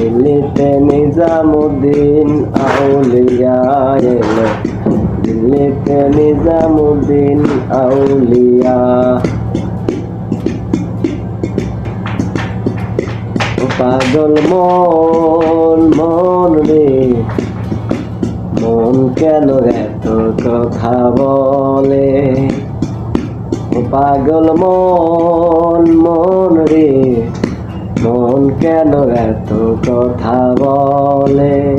দিল্লিতে নিজামুদ্দিন আউলিয়া এলো। দিল্লিতে নিজামুদ্দিন আউলিয়া। পাগল মন মন রে। মন কেন এত কথা বলে? পাগল মন মন রে। কেন এত কথা বলে।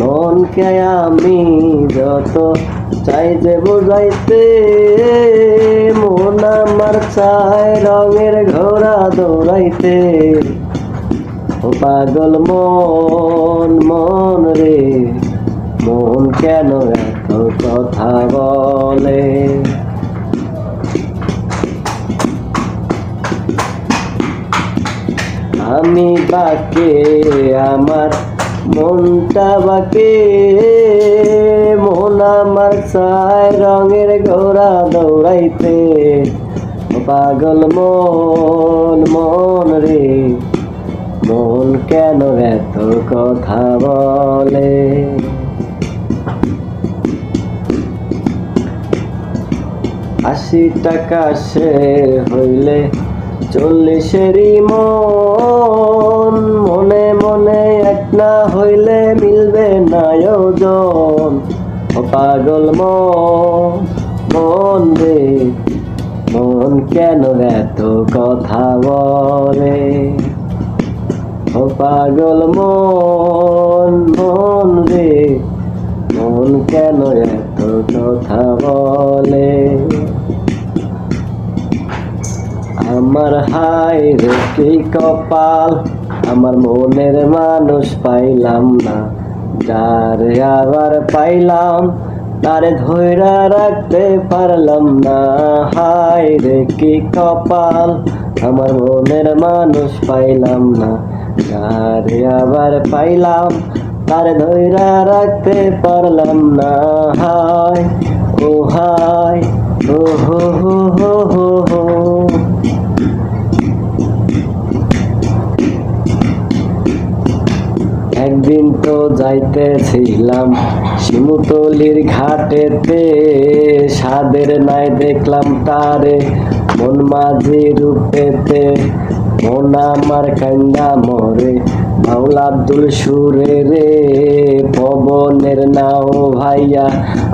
মনকে আমি যত চাই যে বুঝাইতে, মন আমার চাই রঙের ঘোড়া দৌড়াইতে। পাগল মন মন রে, মন কেন এত কথা বলে? বাকে আমার, মনটা বাকে। মন আমার চায় রঙের ঘোড়া দৌড়াইতে। পাগল মন মন রে, মন কেন এত কথা বলে? আশি টাকা সে হইলে চল্লিশেরই মন মনে মনে এক না হইলে মিলবে না ওজন পাগল মন রে, মন কেন এত কথা বলে? ও পাগল মন মন রে, মন কেন এত কথা বলে? আমার হাই রে, কি কপাল? আমার মনের মানুষ পাইলাম না। যারে আবার পাইলাম, তারে ধৈরা রাখতে পারলাম না। হাই রে, কি কপাল? আমার মনের মানুষ পাইলাম না। যারে আবার পাইলাম, তারে ধৈরা রাখতে পারলাম না। হাই ও হাই ও একদিন তো যাইতেছিলাম শিমুতলির ঘাটেতে সাদের নাই দেখলাম তারে, মন মাঝি রূপেতে, মন আমার কান্দা মরে, বাউল আব্দুল সুরে রে, পবনের নাও ভাইয়া,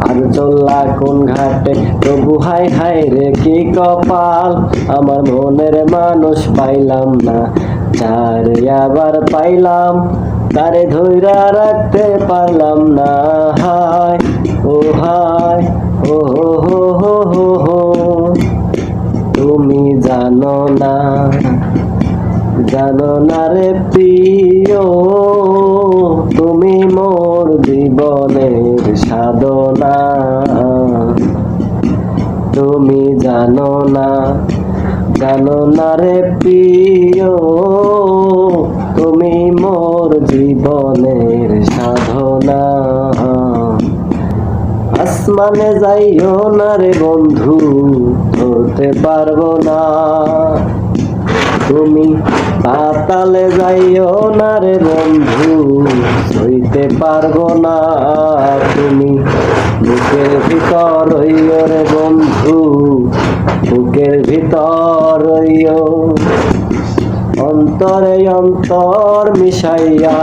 আর চল্লা কোন ঘাটে? তবু হাই হাই রে, কি কপাল? আমার মনের মানুষ পাইলাম না, যারে আবার পাইলাম তারে ধৈরা রাখতে পারলাম না, হায়, ও হায়, ও হো হো হো হো হো। তুমি জানো না জানো না রে প্রিয়, তুমি মোর জীবনের সাধনা। তুমি জানো না জানো না রে প্রিয়। জীবনের সাধনা। আসমানে যাইও না রে বন্ধু, ধরতে পারব না। তুমি পাতালে যাইও না রে বন্ধু, সইতে পারব না। তুমি বুকের ভিতর রইও রে বন্ধু, বুকের ভিতর রইও অন্তরে অন্তর মিশাইয়া